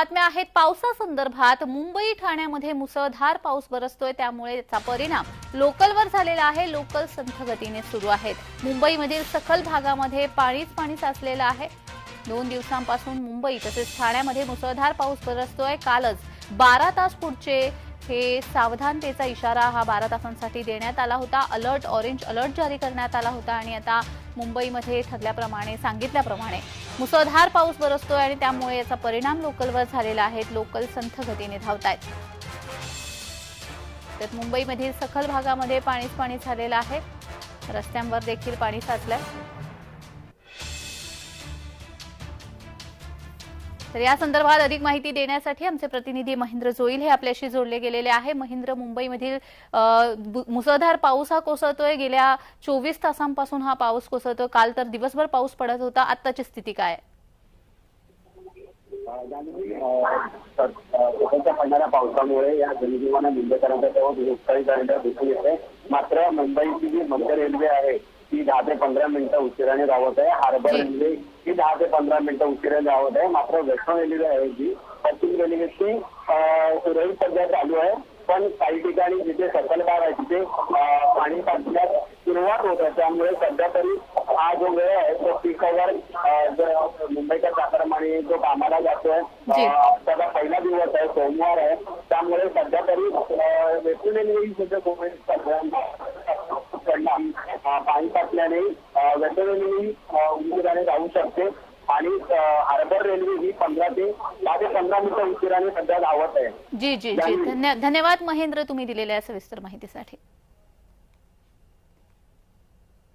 बातम्या आहेत. पावसासंदर्भात मुंबई ठाण्यामध्ये मुसळधार पाऊस बरसतोय. त्यामुळे त्याचा परिणाम लोकलवर झालेला आहे. लोकल संथगतीने सुरू आहेत. मुंबईमधील सखल भागामध्ये पाणीच पाणी साचलेलं आहे. दोन दिवसांपासून मुंबई तसेच ठाण्यामध्ये मुसळधार पाऊस बरसतोय. कालच बारा तास पुढचे हे सावधानतेचा इशारा हा बारा तासांसाठी देण्यात आला होता. अलर्ट ऑरेंज अलर्ट जारी करण्यात आला होता आणि आता मुंबईमध्ये ठरल्याप्रमाणे सांगितल्याप्रमाणे मुसळधार पाऊस बरसतोय आणि त्यामुळे याचा परिणाम लोकलवर झालेला आहे. लोकल संथ गतीने धावत आहेत तर मुंबईमधील सखल भागामध्ये पाणीच पाणी झालेलं आहे. रस्त्यांवर देखील पाणी साचलंय. तर या संदर्भात अधिक माहिती देण्यासाठी आमचे प्रतिनिधी महेंद्र जोईल हे आपल्याशी जोडले गेलेले आहे. महेंद्र मुंबईमधील मुसळधार पाऊस हा कोसळतोय. गेल्या चोवीस तासांपासून हा पाऊस कोसळतोय. काल तर दिवसभर पाऊस पडत होता. आत्ताची स्थिती काय? सततच्या पडणाऱ्या पावसामुळे या जनजीवना मुंबईकरांचा तेव्हा दुष्काळी झालेलं दिसून येते. मात्र मुंबईची जी मध्य रेल्वे आहे ती दहा ते पंधरा मिनिटं उशिराने धावत आहे. हार्बर. रेल्वे ही दहा ते पंधरा मिनिटं उशिराने धावत आहे मात्र वेस्टर्न रेल्वे आहे जी. पश्चिम रेल्वेची सुरळीत सध्या चालू आहे. पण काही ठिकाणी जिथे सकल भाग आहे तिथे पाणी साचण्यास सुरुवात होत आहे. त्यामुळे सध्या तरी हा जो वेळ आहे तो पीक आवर मुंबईच्या त्याप्रमाणे जो कामाला जातोय आजचा पहिला दिवस आहे सोमवार आहे. त्यामुळे सध्या तरी अं, वेस्टर्न रेल्वे पाणी साचल्याने अं, वेस्टर्न रेल्वे ही अं, उशिराने जाऊ शकते आणि हार्बर रेल्वे ही पंधरा ते ते पंधरा मिनिटं उशिराने सध्या धावत आहे. जी जी जी. धन्य- धन्यवाद महेंद्र तुम्ही दिलेल्या सविस्तर माहितीसाठी.